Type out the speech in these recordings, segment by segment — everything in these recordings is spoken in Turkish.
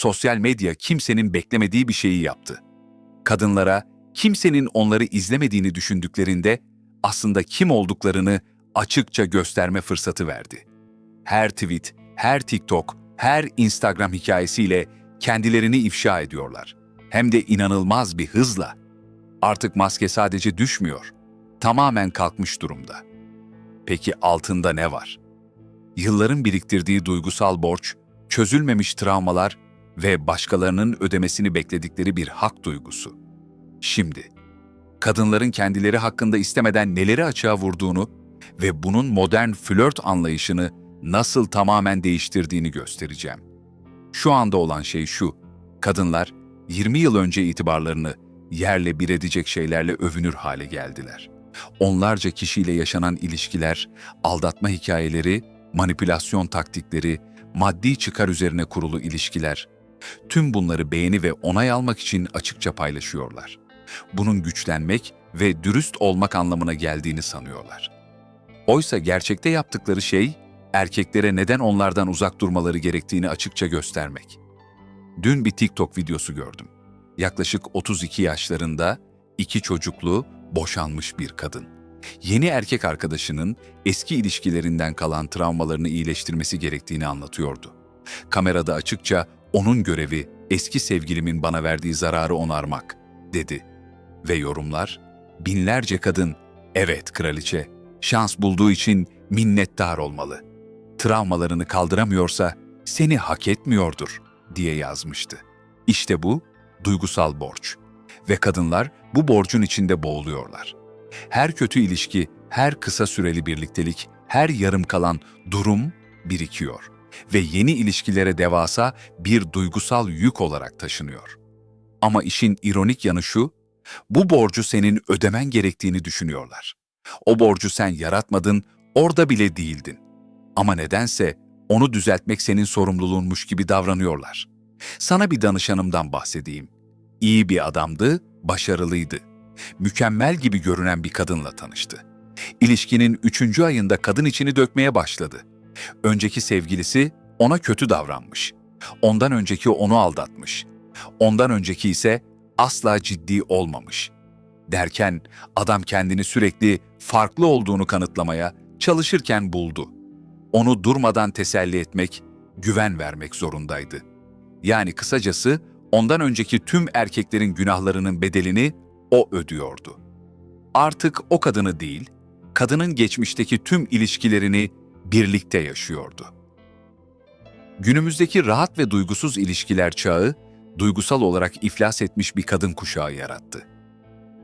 sosyal medya kimsenin beklemediği bir şeyi yaptı. Kadınlara kimsenin onları izlemediğini düşündüklerinde aslında kim olduklarını açıkça gösterme fırsatı verdi. Her tweet, her TikTok, her Instagram hikayesiyle kendilerini ifşa ediyorlar. Hem de inanılmaz bir hızla. Artık maske sadece düşmüyor, tamamen kalkmış durumda. Peki altında ne var? Yılların biriktirdiği duygusal borç, çözülmemiş travmalar ve başkalarının ödemesini bekledikleri bir hak duygusu. Şimdi, kadınların kendileri hakkında istemeden neleri açığa vurduğunu ve bunun modern flört anlayışını nasıl tamamen değiştirdiğini göstereceğim. Şu anda olan şey şu, kadınlar 20 yıl önce itibarlarını yerle bir edecek şeylerle övünür hale geldiler. Onlarca kişiyle yaşanan ilişkiler, aldatma hikayeleri, manipülasyon taktikleri, maddi çıkar üzerine kurulu ilişkiler, tüm bunları beğeni ve onay almak için açıkça paylaşıyorlar. Bunun güçlenmek ve dürüst olmak anlamına geldiğini sanıyorlar. Oysa gerçekte yaptıkları şey, erkeklere neden onlardan uzak durmaları gerektiğini açıkça göstermek. Dün bir TikTok videosu gördüm. Yaklaşık 32 yaşlarında, iki çocuklu, boşanmış bir kadın. Yeni erkek arkadaşının eski ilişkilerinden kalan travmalarını iyileştirmesi gerektiğini anlatıyordu. Kamerada açıkça onun görevi eski sevgilimin bana verdiği zararı onarmak, dedi. Ve yorumlar, binlerce kadın, evet kraliçe, şans bulduğu için minnettar olmalı. Travmalarını kaldıramıyorsa seni hak etmiyordur, diye yazmıştı. İşte bu, duygusal borç. Ve kadınlar bu borcun içinde boğuluyorlar. Her kötü ilişki, her kısa süreli birliktelik, her yarım kalan durum birikiyor ve yeni ilişkilere devasa bir duygusal yük olarak taşınıyor. Ama işin ironik yanı şu, bu borcu senin ödemen gerektiğini düşünüyorlar. O borcu sen yaratmadın, orada bile değildin. Ama nedense onu düzeltmek senin sorumluluğunmuş gibi davranıyorlar. Sana bir danışanımdan bahsedeyim. İyi bir adamdı, başarılıydı. Mükemmel gibi görünen bir kadınla tanıştı. İlişkinin üçüncü ayında kadın içini dökmeye başladı. Önceki sevgilisi ona kötü davranmış. Ondan önceki onu aldatmış. Ondan önceki ise asla ciddi olmamış. Derken adam kendini sürekli farklı olduğunu kanıtlamaya çalışırken buldu. Onu durmadan teselli etmek, güven vermek zorundaydı. Yani kısacası ondan önceki tüm erkeklerin günahlarının bedelini o ödüyordu. Artık o kadını değil, kadının geçmişteki tüm ilişkilerini birlikte yaşıyordu. Günümüzdeki rahat ve duygusuz ilişkiler çağı, duygusal olarak iflas etmiş bir kadın kuşağı yarattı.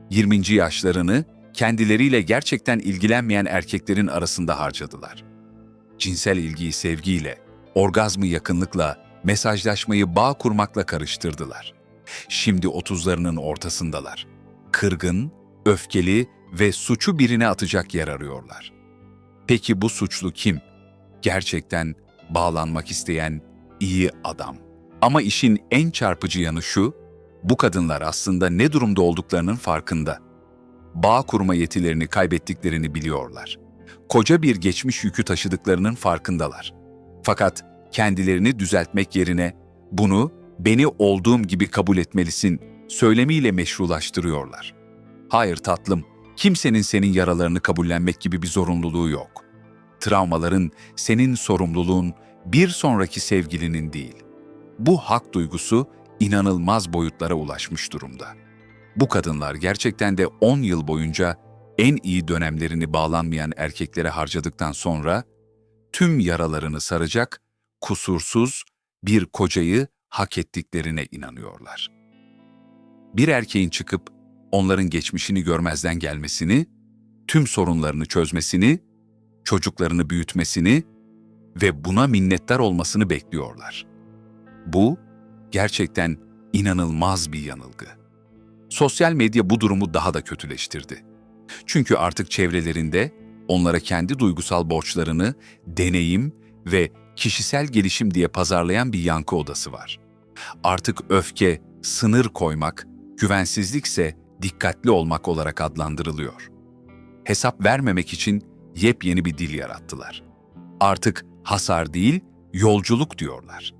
20. yaşlarını kendileriyle gerçekten ilgilenmeyen erkeklerin arasında harcadılar. Cinsel ilgiyi sevgiyle, orgazmı yakınlıkla, mesajlaşmayı bağ kurmakla karıştırdılar. Şimdi otuzlarının ortasındalar. Kırgın, öfkeli ve suçu birine atacak yer arıyorlar. Peki bu suçlu kim? Gerçekten bağlanmak isteyen iyi adam. Ama işin en çarpıcı yanı şu, bu kadınlar aslında ne durumda olduklarının farkında. Bağ kurma yetilerini kaybettiklerini biliyorlar. Koca bir geçmiş yükü taşıdıklarının farkındalar. Fakat kendilerini düzeltmek yerine bunu beni olduğum gibi kabul etmelisin söylemiyle meşrulaştırıyorlar. Hayır tatlım, kimsenin senin yaralarını kabullenmek gibi bir zorunluluğu yok. Travmaların senin sorumluluğun bir sonraki sevgilinin değil. Bu hak duygusu inanılmaz boyutlara ulaşmış durumda. Bu kadınlar gerçekten de 10 yıl boyunca en iyi dönemlerini bağlanmayan erkeklere harcadıktan sonra tüm yaralarını saracak, kusursuz bir kocayı hak ettiklerine inanıyorlar. Bir erkeğin çıkıp onların geçmişini görmezden gelmesini, tüm sorunlarını çözmesini, çocuklarını büyütmesini ve buna minnettar olmasını bekliyorlar. Bu gerçekten inanılmaz bir yanılgı. Sosyal medya bu durumu daha da kötüleştirdi. Çünkü artık çevrelerinde onlara kendi duygusal borçlarını deneyim ve kişisel gelişim diye pazarlayan bir yankı odası var. Artık öfke, sınır koymak, güvensizlikse dikkatli olmak olarak adlandırılıyor. Hesap vermemek için yepyeni bir dil yarattılar. Artık hasar değil, yolculuk diyorlar.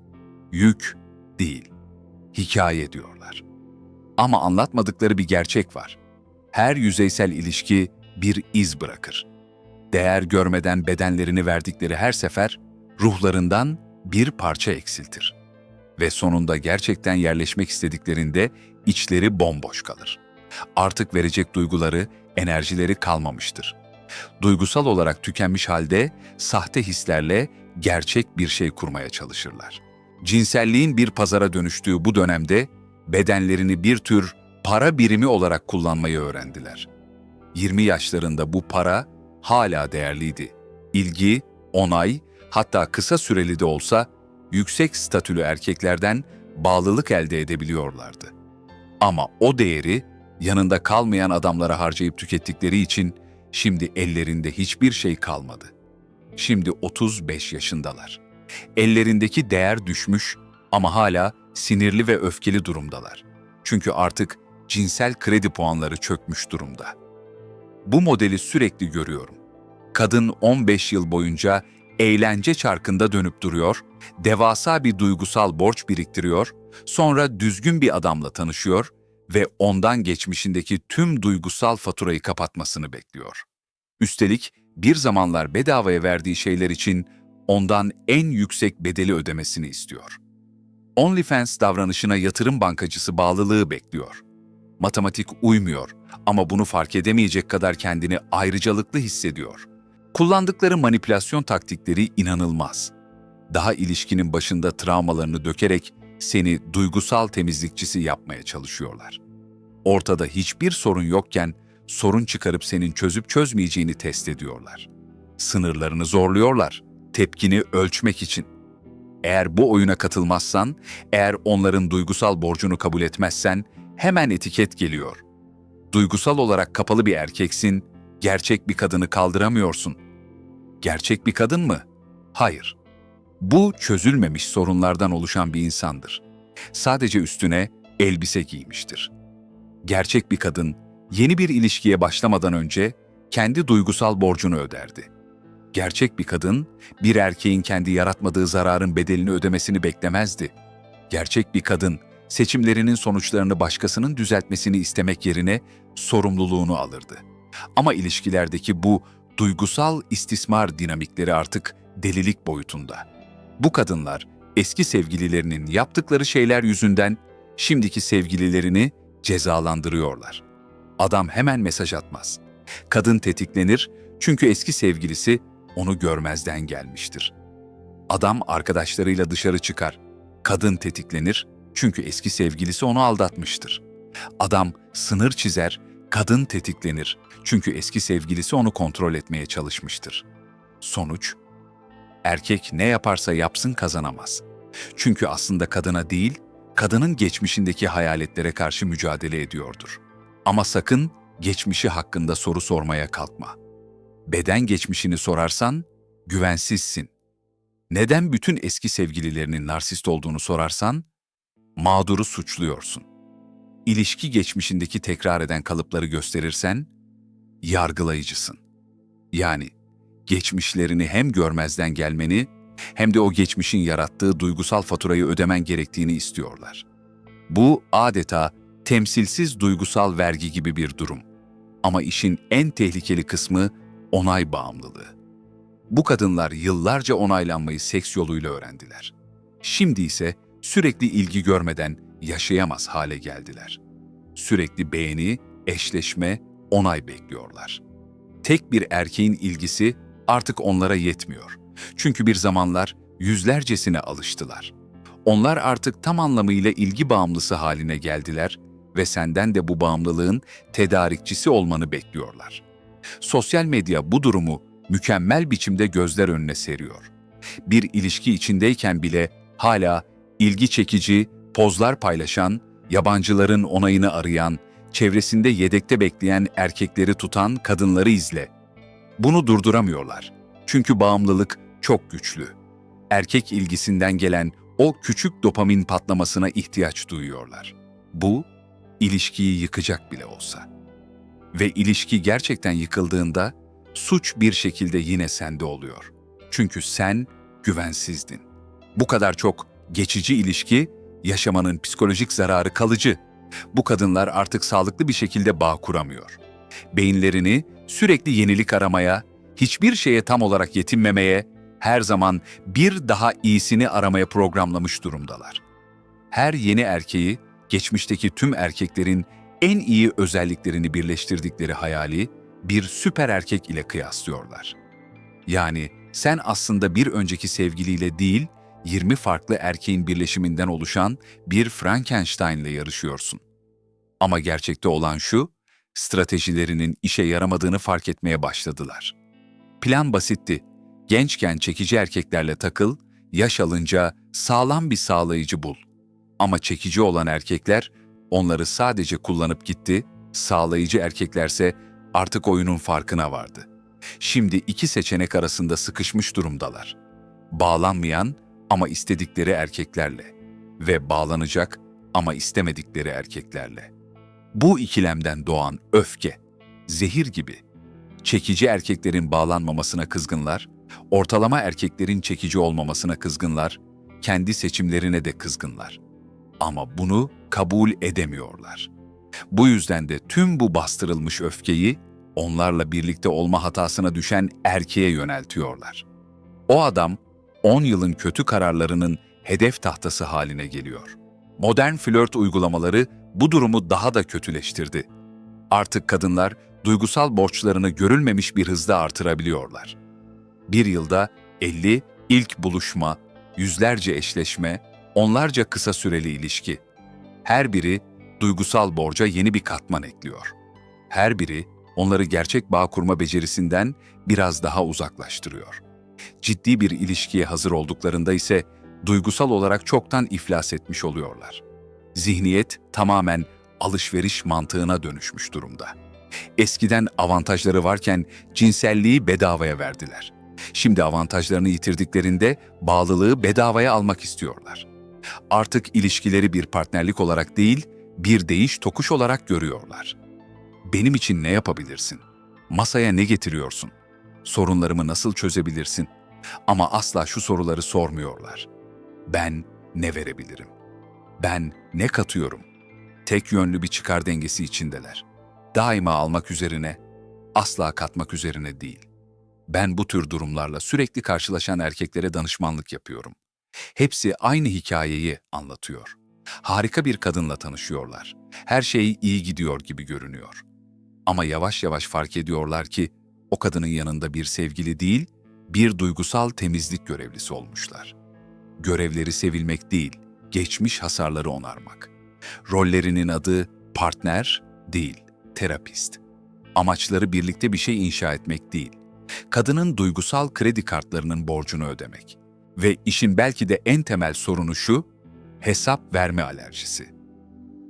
Yük, Değil. Hikaye diyorlar. Ama anlatmadıkları bir gerçek var. Her yüzeysel ilişki bir iz bırakır. Değer görmeden bedenlerini verdikleri her sefer ruhlarından bir parça eksiltir. Ve sonunda gerçekten yerleşmek istediklerinde içleri bomboş kalır. Artık verecek duyguları, enerjileri kalmamıştır. Duygusal olarak tükenmiş halde sahte hislerle gerçek bir şey kurmaya çalışırlar. Cinselliğin bir pazara dönüştüğü bu dönemde bedenlerini bir tür para birimi olarak kullanmayı öğrendiler. 20 yaşlarında bu para hala değerliydi. İlgi, onay, hatta kısa süreli de olsa yüksek statülü erkeklerden bağlılık elde edebiliyorlardı. Ama o değeri yanında kalmayan adamlara harcayıp tükettikleri için şimdi ellerinde hiçbir şey kalmadı. Şimdi 35 yaşındalar. Ellerindeki değer düşmüş ama hala sinirli ve öfkeli durumdalar. Çünkü artık cinsel kredi puanları çökmüş durumda. Bu modeli sürekli görüyorum. Kadın 15 yıl boyunca eğlence çarkında dönüp duruyor, devasa bir duygusal borç biriktiriyor, sonra düzgün bir adamla tanışıyor ve ondan geçmişindeki tüm duygusal faturayı kapatmasını bekliyor. Üstelik bir zamanlar bedavaya verdiği şeyler için ondan en yüksek bedeli ödemesini istiyor. OnlyFans davranışına yatırım bankacısı bağlılığı bekliyor. Matematik uymuyor ama bunu fark edemeyecek kadar kendini ayrıcalıklı hissediyor. Kullandıkları manipülasyon taktikleri inanılmaz. Daha ilişkinin başında travmalarını dökerek seni duygusal temizlikçisi yapmaya çalışıyorlar. Ortada hiçbir sorun yokken sorun çıkarıp senin çözüp çözmeyeceğini test ediyorlar. Sınırlarını zorluyorlar, tepkini ölçmek için. Eğer bu oyuna katılmazsan, eğer onların duygusal borcunu kabul etmezsen hemen etiket geliyor. Duygusal olarak kapalı bir erkeksin, gerçek bir kadını kaldıramıyorsun. Gerçek bir kadın mı? Hayır. Bu çözülmemiş sorunlardan oluşan bir insandır. Sadece üstüne elbise giymiştir. Gerçek bir kadın yeni bir ilişkiye başlamadan önce kendi duygusal borcunu öderdi. Gerçek bir kadın bir erkeğin kendi yaratmadığı zararın bedelini ödemesini beklemezdi. Gerçek bir kadın seçimlerinin sonuçlarını başkasının düzeltmesini istemek yerine sorumluluğunu alırdı. Ama ilişkilerdeki bu duygusal istismar dinamikleri artık delilik boyutunda. Bu kadınlar eski sevgililerinin yaptıkları şeyler yüzünden şimdiki sevgililerini cezalandırıyorlar. Adam hemen mesaj atmaz. Kadın tetiklenir çünkü eski sevgilisi onu görmezden gelmiştir. Adam arkadaşlarıyla dışarı çıkar. Kadın tetiklenir çünkü eski sevgilisi onu aldatmıştır. Adam sınır çizer, kadın tetiklenir çünkü eski sevgilisi onu kontrol etmeye çalışmıştır. Sonuç, erkek ne yaparsa yapsın kazanamaz. Çünkü aslında kadına değil, kadının geçmişindeki hayaletlere karşı mücadele ediyordur. Ama sakın geçmişi hakkında soru sormaya kalkma. Beden geçmişini sorarsan güvensizsin. Neden bütün eski sevgililerinin narsist olduğunu sorarsan mağduru suçluyorsun. İlişki geçmişindeki tekrar eden kalıpları gösterirsen yargılayıcısın. Yani geçmişlerini hem görmezden gelmeni hem de o geçmişin yarattığı duygusal faturayı ödemen gerektiğini istiyorlar. Bu adeta temsilsiz duygusal vergi gibi bir durum. Ama işin en tehlikeli kısmı onay bağımlılığı. Bu kadınlar yıllarca onaylanmayı seks yoluyla öğrendiler. Şimdi ise sürekli ilgi görmeden yaşayamaz hale geldiler. Sürekli beğeni, eşleşme, onay bekliyorlar. Tek bir erkeğin ilgisi artık onlara yetmiyor. Çünkü bir zamanlar yüzlercesine alıştılar. Onlar artık tam anlamıyla ilgi bağımlısı haline geldiler ve senden de bu bağımlılığın tedarikçisi olmanı bekliyorlar. Sosyal medya bu durumu mükemmel biçimde gözler önüne seriyor. Bir ilişki içindeyken bile hala ilgi çekici, pozlar paylaşan, yabancıların onayını arayan, çevresinde yedekte bekleyen erkekleri tutan kadınları izle. Bunu durduramıyorlar. Çünkü bağımlılık çok güçlü. Erkek ilgisinden gelen o küçük dopamin patlamasına ihtiyaç duyuyorlar. Bu, ilişkiyi yıkacak bile olsa. Ve ilişki gerçekten yıkıldığında suç bir şekilde yine sende oluyor. Çünkü sen güvensizdin. Bu kadar çok geçici ilişki Yaşamanın psikolojik zararı kalıcı. Bu kadınlar artık sağlıklı bir şekilde bağ kuramıyor. Beyinlerini sürekli yenilik aramaya, hiçbir şeye tam olarak yetinmemeye, her zaman bir daha iyisini aramaya programlamış durumdalar. Her yeni erkeği geçmişteki tüm erkeklerin en iyi özelliklerini birleştirdikleri hayali bir süper erkek ile kıyaslıyorlar. Yani sen aslında bir önceki sevgiliyle değil, 20 farklı erkeğin birleşiminden oluşan bir Frankenstein ile yarışıyorsun. Ama gerçekte olan şu, stratejilerinin işe yaramadığını fark etmeye başladılar. Plan basitti. Gençken çekici erkeklerle takıl, yaş alınca sağlam bir sağlayıcı bul. Ama çekici olan erkekler onları sadece kullanıp gitti, sağlayıcı erkeklerse artık oyunun farkına vardı. Şimdi iki seçenek arasında sıkışmış durumdalar. Bağlanmayan ama istedikleri erkeklerle ve bağlanacak ama istemedikleri erkeklerle. Bu ikilemden doğan öfke, zehir gibi. Çekici erkeklerin bağlanmamasına kızgınlar, ortalama erkeklerin çekici olmamasına kızgınlar, kendi seçimlerine de kızgınlar. Ama bunu kabul edemiyorlar. Bu yüzden de tüm bu bastırılmış öfkeyi onlarla birlikte olma hatasına düşen erkeğe yöneltiyorlar. O adam 10 yılın kötü kararlarının hedef tahtası haline geliyor. Modern flört uygulamaları bu durumu daha da kötüleştirdi. Artık kadınlar duygusal borçlarını görülmemiş bir hızda artırabiliyorlar. Bir yılda 50 ilk buluşma, yüzlerce eşleşme, onlarca kısa süreli ilişki. Her biri duygusal borca yeni bir katman ekliyor. Her biri onları gerçek bağ kurma becerisinden biraz daha uzaklaştırıyor. Ciddi bir ilişkiye hazır olduklarında ise duygusal olarak çoktan iflas etmiş oluyorlar. Zihniyet tamamen alışveriş mantığına dönüşmüş durumda. Eskiden avantajları varken cinselliği bedavaya verdiler. Şimdi avantajlarını yitirdiklerinde bağlılığı bedavaya almak istiyorlar. Artık ilişkileri bir partnerlik olarak değil, bir değiş tokuş olarak görüyorlar. Benim için ne yapabilirsin? Masaya ne getiriyorsun? Sorunlarımı nasıl çözebilirsin? Ama asla şu soruları sormuyorlar. Ben ne verebilirim? Ben ne katıyorum? Tek yönlü bir çıkar dengesi içindeler. Daima almak üzerine, asla katmak üzerine değil. Ben bu tür durumlarla sürekli karşılaşan erkeklere danışmanlık yapıyorum. Hepsi aynı hikayeyi anlatıyor. Harika bir kadınla tanışıyorlar. Her şey iyi gidiyor gibi görünüyor. Ama yavaş yavaş fark ediyorlar ki o kadının yanında bir sevgili değil, bir duygusal temizlik görevlisi olmuşlar. Görevleri sevilmek değil, geçmiş hasarları onarmak. Rollerinin adı partner değil, terapist. Amaçları birlikte bir şey inşa etmek değil, kadının duygusal kredi kartlarının borcunu ödemek. Ve işin belki de en temel sorunu şu, hesap verme alerjisi.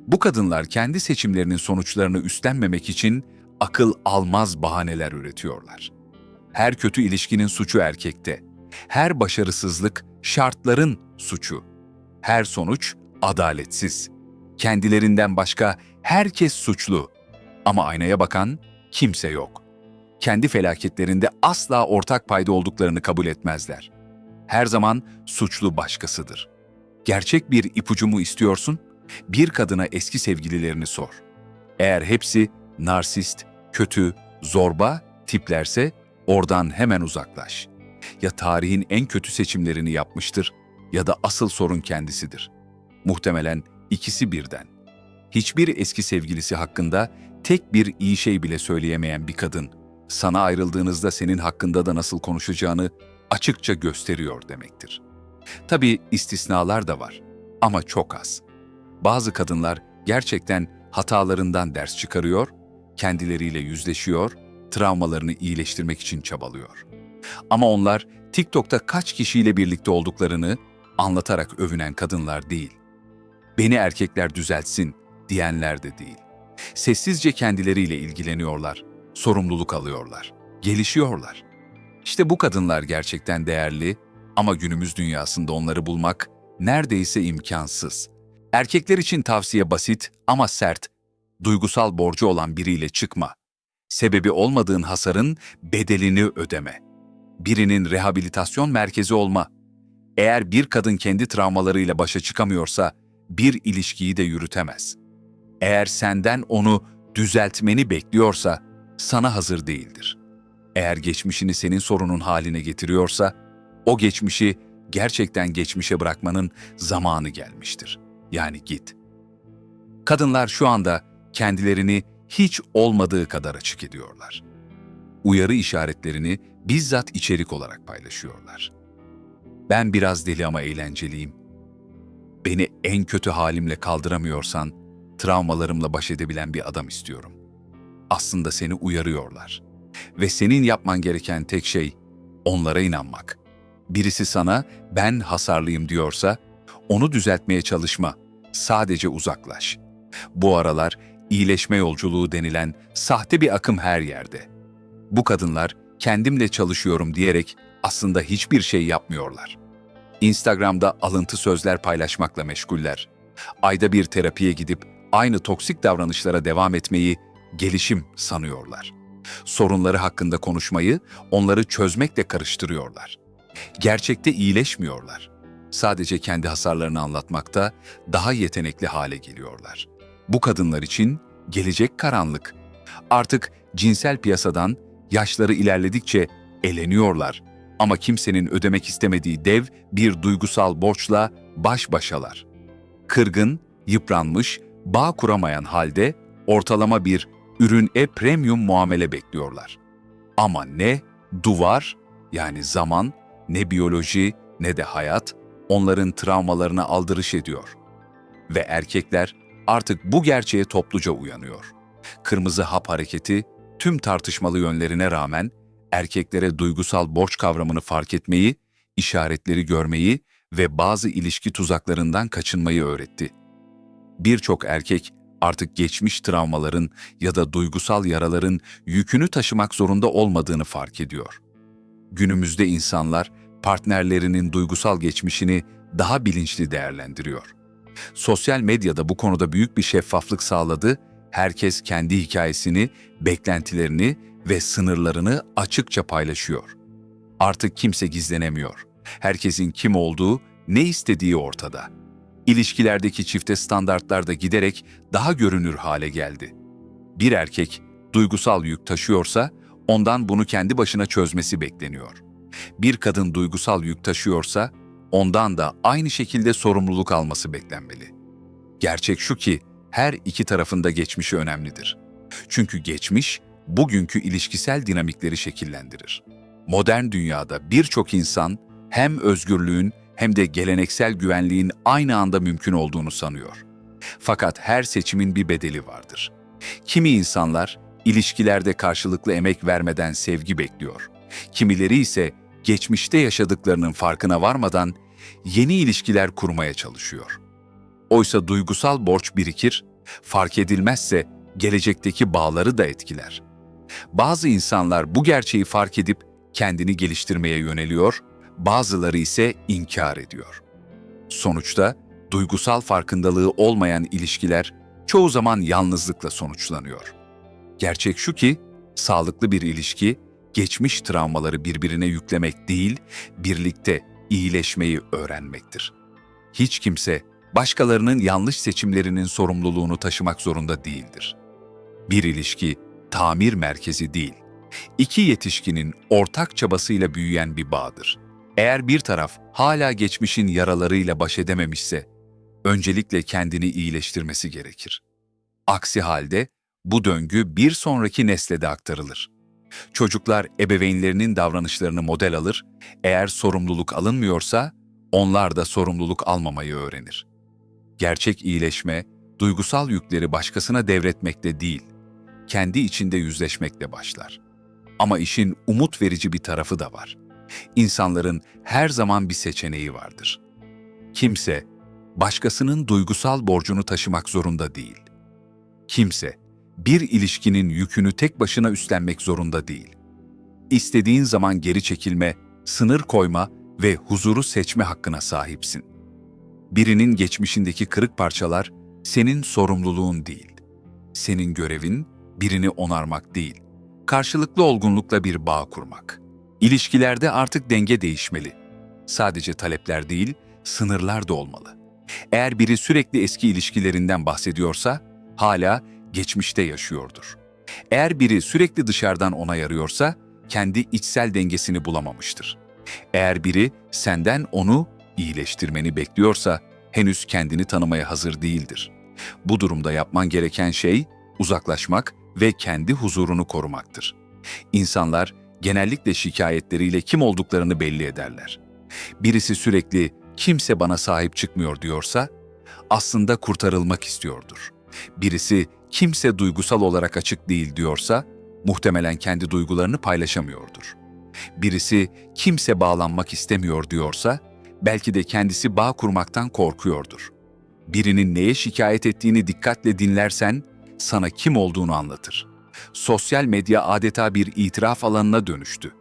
Bu kadınlar kendi seçimlerinin sonuçlarını üstlenmemek için akıl almaz bahaneler üretiyorlar. Her kötü ilişkinin suçu erkekte. Her başarısızlık şartların suçu. Her sonuç adaletsiz. Kendilerinden başka herkes suçlu. Ama aynaya bakan kimse yok. Kendi felaketlerinde asla ortak payda olduklarını kabul etmezler. Her zaman suçlu başkasıdır. Gerçek bir ipucu mu istiyorsun? Bir kadına eski sevgililerini sor. Eğer hepsi narsist, kötü, zorba tiplerse oradan hemen uzaklaş. Ya tarihin en kötü seçimlerini yapmıştır ya da asıl sorun kendisidir. Muhtemelen ikisi birden. Hiçbir eski sevgilisi hakkında tek bir iyi şey bile söyleyemeyen bir kadın, sana ayrıldığınızda senin hakkında da nasıl konuşacağını açıkça gösteriyor demektir. Tabii istisnalar da var ama çok az. Bazı kadınlar gerçekten hatalarından ders çıkarıyor, kendileriyle yüzleşiyor, travmalarını iyileştirmek için çabalıyor. Ama onlar TikTok'ta kaç kişiyle birlikte olduklarını anlatarak övünen kadınlar değil. Beni erkekler düzeltsin diyenler de değil. Sessizce kendileriyle ilgileniyorlar, sorumluluk alıyorlar, gelişiyorlar. İşte bu kadınlar gerçekten değerli ama günümüz dünyasında onları bulmak neredeyse imkansız. Erkekler için tavsiye basit ama sert. Duygusal borcu olan biriyle çıkma. Sebebi olmadığın hasarın bedelini ödeme. Birinin rehabilitasyon merkezi olma. Eğer bir kadın kendi travmalarıyla başa çıkamıyorsa bir ilişkiyi de yürütemez. Eğer senden onu düzeltmeni bekliyorsa sana hazır değildir. Eğer geçmişini senin sorunun haline getiriyorsa o geçmişi gerçekten geçmişe bırakmanın zamanı gelmiştir. Yani git. Kadınlar şu anda kendilerini hiç olmadığı kadar açık ediyorlar. Uyarı işaretlerini bizzat içerik olarak paylaşıyorlar. Ben biraz deli ama eğlenceliyim. Beni en kötü halimle kaldıramıyorsan, travmalarımla baş edebilen bir adam istiyorum. Aslında seni uyarıyorlar. Ve senin yapman gereken tek şey onlara inanmak. Birisi sana ben hasarlıyım diyorsa, onu düzeltmeye çalışma. Sadece uzaklaş. Bu aralar iyileşme yolculuğu denilen sahte bir akım her yerde. Bu kadınlar kendimle çalışıyorum diyerek aslında hiçbir şey yapmıyorlar. Instagram'da alıntı sözler paylaşmakla meşguller. Ayda bir terapiye gidip aynı toksik davranışlara devam etmeyi gelişim sanıyorlar. Sorunları hakkında konuşmayı onları çözmekle karıştırıyorlar. Gerçekte iyileşmiyorlar. Sadece kendi hasarlarını anlatmakta daha yetenekli hale geliyorlar. Bu kadınlar için gelecek karanlık. Artık cinsel piyasadan yaşları ilerledikçe eleniyorlar ama kimsenin ödemek istemediği dev bir duygusal borçla baş başalar. Kırgın, yıpranmış, bağ kuramayan halde ortalama bir ürün e premium muamele bekliyorlar. Ama ne duvar yani zaman, ne biyoloji ne de hayat onların travmalarına aldırış ediyor. Ve erkekler artık bu gerçeğe topluca uyanıyor. Kırmızı hap hareketi tüm tartışmalı yönlerine rağmen erkeklere duygusal borç kavramını fark etmeyi, işaretleri görmeyi ve bazı ilişki tuzaklarından kaçınmayı öğretti. Birçok erkek artık geçmiş travmaların ya da duygusal yaraların yükünü taşımak zorunda olmadığını fark ediyor. Günümüzde insanlar partnerlerinin duygusal geçmişini daha bilinçli değerlendiriyor. Sosyal medyada bu konuda büyük bir şeffaflık sağladı, herkes kendi hikayesini, beklentilerini ve sınırlarını açıkça paylaşıyor. Artık kimse gizlenemiyor. Herkesin kim olduğu, ne istediği ortada. İlişkilerdeki çifte standartlar da giderek daha görünür hale geldi. Bir erkek duygusal yük taşıyorsa ondan bunu kendi başına çözmesi bekleniyor. Bir kadın duygusal yük taşıyorsa ondan da aynı şekilde sorumluluk alması beklenmeli. Gerçek şu ki her iki tarafında geçmişi önemlidir. Çünkü geçmiş bugünkü ilişkisel dinamikleri şekillendirir. Modern dünyada birçok insan hem özgürlüğün hem de geleneksel güvenliğin aynı anda mümkün olduğunu sanıyor. Fakat her seçimin bir bedeli vardır. Kimi insanlar ilişkilerde karşılıklı emek vermeden sevgi bekliyor. Kimileri ise geçmişte yaşadıklarının farkına varmadan yeni ilişkiler kurmaya çalışıyor. Oysa duygusal borç birikir, fark edilmezse gelecekteki bağları da etkiler. Bazı insanlar bu gerçeği fark edip kendini geliştirmeye yöneliyor, bazıları ise inkar ediyor. Sonuçta duygusal farkındalığı olmayan ilişkiler çoğu zaman yalnızlıkla sonuçlanıyor. Gerçek şu ki, sağlıklı bir ilişki, geçmiş travmaları birbirine yüklemek değil, birlikte iyileşmeyi öğrenmektir. Hiç kimse başkalarının yanlış seçimlerinin sorumluluğunu taşımak zorunda değildir. Bir ilişki tamir merkezi değil, iki yetişkinin ortak çabasıyla büyüyen bir bağdır. Eğer bir taraf hala geçmişin yaralarıyla baş edememişse, öncelikle kendini iyileştirmesi gerekir. Aksi halde bu döngü bir sonraki nesle de aktarılır. Çocuklar ebeveynlerinin davranışlarını model alır, eğer sorumluluk alınmıyorsa onlar da sorumluluk almamayı öğrenir. Gerçek iyileşme, duygusal yükleri başkasına devretmekte değil, kendi içinde yüzleşmekle başlar. Ama işin umut verici bir tarafı da var. İnsanların her zaman bir seçeneği vardır. Kimse başkasının duygusal borcunu taşımak zorunda değil. Kimse bir ilişkinin yükünü tek başına üstlenmek zorunda değil. İstediğin zaman geri çekilme, sınır koyma ve huzuru seçme hakkına sahipsin. Birinin geçmişindeki kırık parçalar senin sorumluluğun değil. Senin görevin birini onarmak değil, karşılıklı olgunlukla bir bağ kurmak. İlişkilerde artık denge değişmeli. Sadece talepler değil, sınırlar da olmalı. Eğer biri sürekli eski ilişkilerinden bahsediyorsa, hala geçmişte yaşıyordur. Eğer biri sürekli dışarıdan onay arıyorsa, kendi içsel dengesini bulamamıştır. Eğer biri senden onu iyileştirmeni bekliyorsa, henüz kendini tanımaya hazır değildir. Bu durumda yapman gereken şey, uzaklaşmak ve kendi huzurunu korumaktır. İnsanlar genellikle şikayetleriyle kim olduklarını belli ederler. Birisi sürekli kimse bana sahip çıkmıyor diyorsa aslında kurtarılmak istiyordur. Birisi kimse duygusal olarak açık değil diyorsa muhtemelen kendi duygularını paylaşamıyordur. Birisi kimse bağlanmak istemiyor diyorsa belki de kendisi bağ kurmaktan korkuyordur. Birinin neye şikayet ettiğini dikkatle dinlersen sana kim olduğunu anlatır. Sosyal medya adeta bir itiraf alanına dönüştü.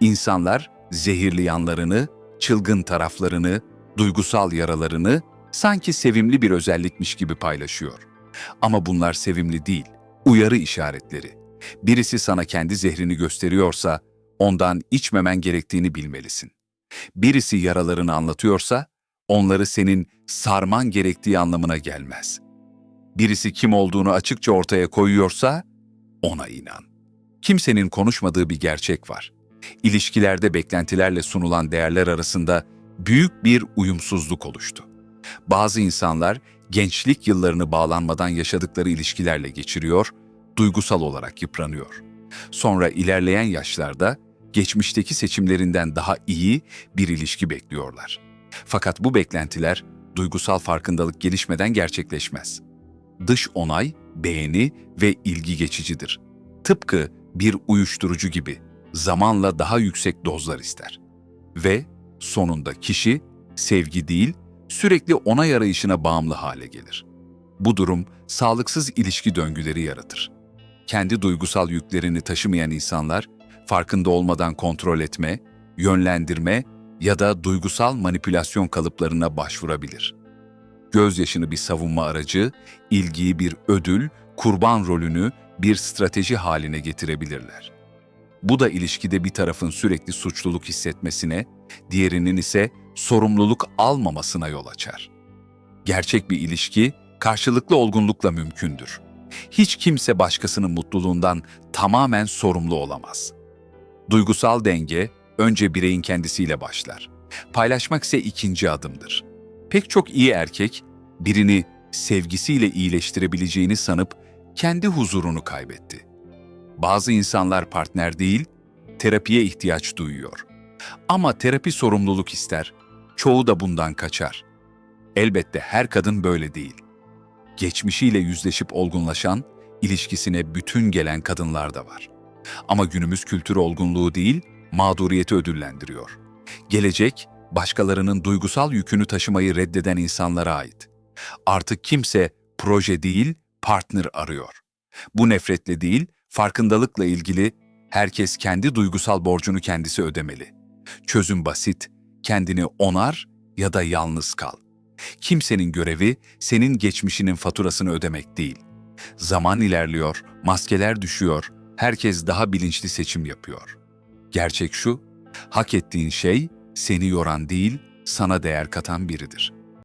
İnsanlar zehirli yanlarını, çılgın taraflarını, duygusal yaralarını sanki sevimli bir özellikmiş gibi paylaşıyor. Ama bunlar sevimli değil, uyarı işaretleri. Birisi sana kendi zehrini gösteriyorsa ondan içmemen gerektiğini bilmelisin. Birisi yaralarını anlatıyorsa onları senin sarman gerektiği anlamına gelmez. Birisi kim olduğunu açıkça ortaya koyuyorsa ona inan. Kimsenin konuşmadığı bir gerçek var. İlişkilerde beklentilerle sunulan değerler arasında büyük bir uyumsuzluk oluştu. Bazı insanlar gençlik yıllarını bağlanmadan yaşadıkları ilişkilerle geçiriyor, duygusal olarak yıpranıyor. Sonra ilerleyen yaşlarda geçmişteki seçimlerinden daha iyi bir ilişki bekliyorlar. Fakat bu beklentiler duygusal farkındalık gelişmeden gerçekleşmez. Dış onay, beğeni ve ilgi geçicidir. Tıpkı bir uyuşturucu gibi zamanla daha yüksek dozlar ister. Ve sonunda kişi sevgi değil, sürekli onay arayışına bağımlı hale gelir. Bu durum sağlıksız ilişki döngüleri yaratır. Kendi duygusal yüklerini taşımayan insanlar farkında olmadan kontrol etme, yönlendirme ya da duygusal manipülasyon kalıplarına başvurabilir. Gözyaşını bir savunma aracı, ilgiyi bir ödül, kurban rolünü bir strateji haline getirebilirler. Bu da ilişkide bir tarafın sürekli suçluluk hissetmesine, diğerinin ise sorumluluk almamasına yol açar. Gerçek bir ilişki karşılıklı olgunlukla mümkündür. Hiç kimse başkasının mutluluğundan tamamen sorumlu olamaz. Duygusal denge önce bireyin kendisiyle başlar. Paylaşmak ise ikinci adımdır. Pek çok iyi erkek birini sevgisiyle iyileştirebileceğini sanıp kendi huzurunu kaybetti. Bazı insanlar partner değil, terapiye ihtiyaç duyuyor. Ama terapi sorumluluk ister. Çoğu da bundan kaçar. Elbette her kadın böyle değil. Geçmişiyle yüzleşip olgunlaşan, ilişkisine bütün gelen kadınlar da var. Ama günümüz kültürü olgunluğu değil, mağduriyeti ödüllendiriyor. Gelecek, başkalarının duygusal yükünü taşımayı reddeden insanlara ait. Artık kimse proje değil, partner arıyor. Bu nefretle değil, farkındalıkla ilgili herkes kendi duygusal borcunu kendisi ödemeli. Çözüm basit, kendini onar ya da yalnız kal. Kimsenin görevi senin geçmişinin faturasını ödemek değil. Zaman ilerliyor, maskeler düşüyor, herkes daha bilinçli seçim yapıyor. Gerçek şu, hak ettiğin şey seni yoran değil, sana değer katan biridir.